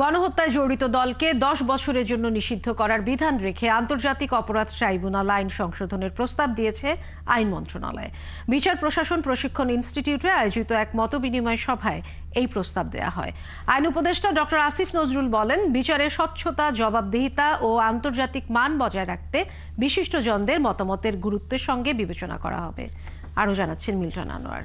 গণহত্যায় জড়িত দলকে দশ বছরের জন্য নিষিদ্ধ করার বিধান রেখে আন্তর্জাতিক অপরাধ ট্রাইব্যুনাল আইন সংশোধনের প্রস্তাব দিয়েছে আইন মন্ত্রণালয়। বিচার প্রশাসন প্রশিক্ষণ ইনস্টিটিউটে আয়োজিত এক মতবিনিময় সভায় এই প্রস্তাব দেওয়া হয়। আইন উপদেষ্টা ডক্টর আসিফ নজরুল বলেন, বিচারের স্বচ্ছতা, জবাবদিহিতা ও আন্তর্জাতিক মান বজায় রাখতে বিশিষ্টজনদের মতামতের গুরুত্বের সঙ্গে বিবেচনা করা হবে। আরও জানাচ্ছেন মিল্টন আনোয়ার।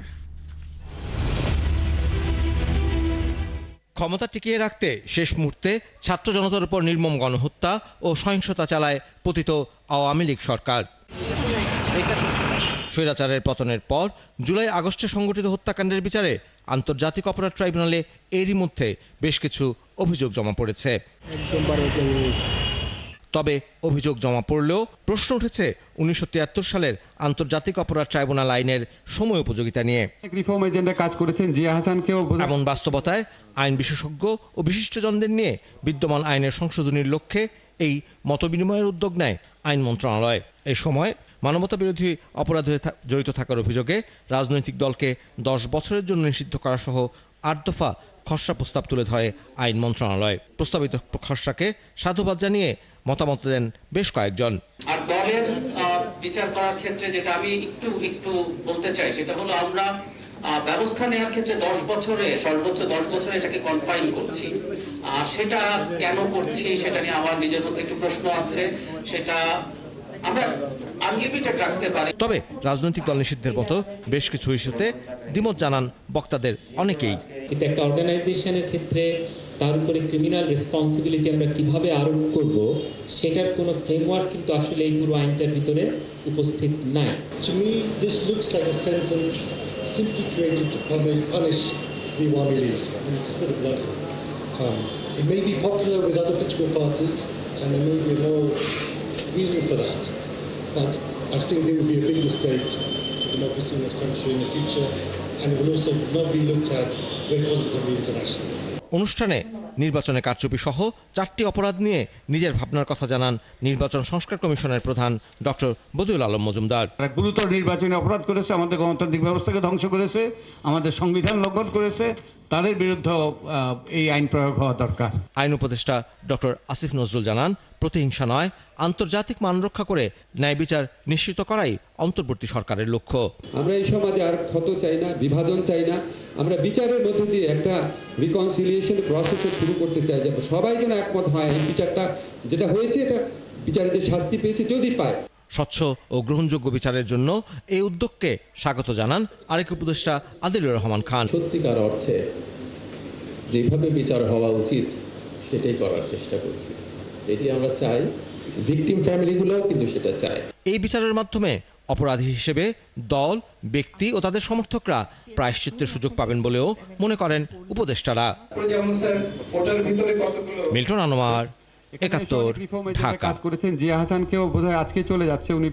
ক্ষমতা টিকিয়ে রাখতে শেষ মুহূর্তে ছাত্র জনতার উপর নির্মম গণহত্যা ও সহিংসতা চালায় পতিত আওয়ামী লীগ সরকার। স্বৈরাচারের পতনের পর জুলাই আগস্টে সংগঠিত হত্যাকাণ্ডের বিচারে আন্তর্জাতিক অপরাধ ট্রাইব্যুনালে এরই মধ্যে বেশ কিছু অভিযোগ জমা পড়েছে। তবে অভিযোগ জমা পড়লেও প্রশ্ন উঠেছে উনিশশো তিয়াত্তর সালের আন্তর্জাতিক অপরাধ ট্রাইব্যুনাল আইনের সময় উপযোগিতা নিয়ে। রিফর্ম এজেন্ডা কাজ করেছেন জিয়া হাসানকেও এমন বাস্তবতায় আইন বিশেষজ্ঞ ও বিশিষ্টজনদের নিয়ে বিদ্যমান আইনের সংশোধনীর লক্ষ্যে এই মতবিনিময়ের উদ্যোগ নেয় আইন মন্ত্রণালয়। এই সময় মানবতা বিরোধী অপরাধে জড়িত থাকার অভিযোগে রাজনৈতিক দলকে দশ বছরের জন্য নিষিদ্ধ করা সহ আট দফা খসড়া প্রস্তাব তুলে ধরে আইন মন্ত্রণালয়। প্রস্তাবিত খসড়াকে সাধুবাদ জানিয়ে মতামত দেন বেশ কয়েকজন। আর দলের বিচার করার ক্ষেত্রে যেটা আমি একটু একটু বলতে চাই সেটা হলো আমরা ব্যবস্থা নেওয়ার ক্ষেত্রে দশ বছরে সর্বোচ্চ দশ বছরে এটাকে কনফাইন করছি। আর সেটা কেন করছি সেটা নিয়ে আমার নিজের মধ্যে একটু প্রশ্ন আছে। সেটা আমরা আনলিমিটেড রাখতে পারি। তবে রাজনৈতিক দল নিষিদ্ধের মতো বেশ কিছু ইস্যুতে দ্বিমত জানান বক্তাদের অনেকেই। কিন্তু একটা অর্গানাইজেশনের ক্ষেত্রে তার উপরে ক্রিমিনাল রেসপন্সিবিলিটি আমরা কিভাবে আরোপ করব সেটার কোনো ফ্রেমওয়ার্ক কিন্তু আসলে এই পুরো আইনটার ভিতরে উপস্থিত নাই To me, this looks like a sentence simply created to punish, punish the Awami League. I mean, it's a bit of blood. Um, it may be popular with other political parties, and there may be more reason for that. But I think it would be a big mistake for democracy in this country in the future, and it will also not be looked at very positively internationally. অনুষ্ঠানে নির্বাচনে কারচুপি সহ চারটি অপরাধ নিয়ে নিজের ভাবনার কথা জানান নির্বাচন সংস্কার কমিশনের প্রধান ডক্টর বদিউল আলম মজুমদার। তারা গুরুতর নির্বাচনে অপরাধ করেছে আমাদের গণতান্ত্রিক ব্যবস্থাকে ধ্বংস করেছে আমাদের সংবিধান লঙ্ঘন করেছে তাদের বিরুদ্ধে এই আইন প্রয়োগ হওয়া দরকার। আইন উপদেষ্টা ডক্টর আসিফ নজরুল জানান প্রতিহিংসা নয় আন্তর্জাতিক মান রক্ষা করে ন্যায় বিচার নিশ্চিত করাই অন্তর্বর্তী সরকারের লক্ষ্য। আমরা এই সমাজে আর ক্ষত চাই না বিভাজন চাই না। আমরা বিচারের মধ্যে দিয়ে একটা রিকনসিলিয়েশন প্রসেসও শুরু করতে চাই যে সবাই যেন একমত হয়। এই বিচারটা যেটা হয়েছে এটা বিচারে যে শাস্তি পেয়েছে যদি পায়। স্বচ্ছ ও গ্রহণযোগ্য বিচারের জন্য এই উদ্যোগকে স্বাগত জানান আরেক উপদেষ্টা আদিলুর রহমান খান। সত্যিকার অর্থে যেভাবে বিচার হওয়া উচিত সেটাই করার চেষ্টা করছি। এটি আমরা চাই। ভিকটিম ফ্যামিলিগুলোও কিন্তু সেটা চায়। এই বিচারের মাধ্যমে অপরাধী হিসেবে দল ব্যক্তি ও তাদের সমর্থকরা প্রায়শ্চিত্তের সুযোগ পাবেন বলেও মনে করেন উপদেষ্টারা। মিল্টন আনোয়ার একাত্তর ঢাকা। কাজ করেছেন। জিয়া হাসানকেও বোধহয় আজকে চলে যাচ্ছে। উনি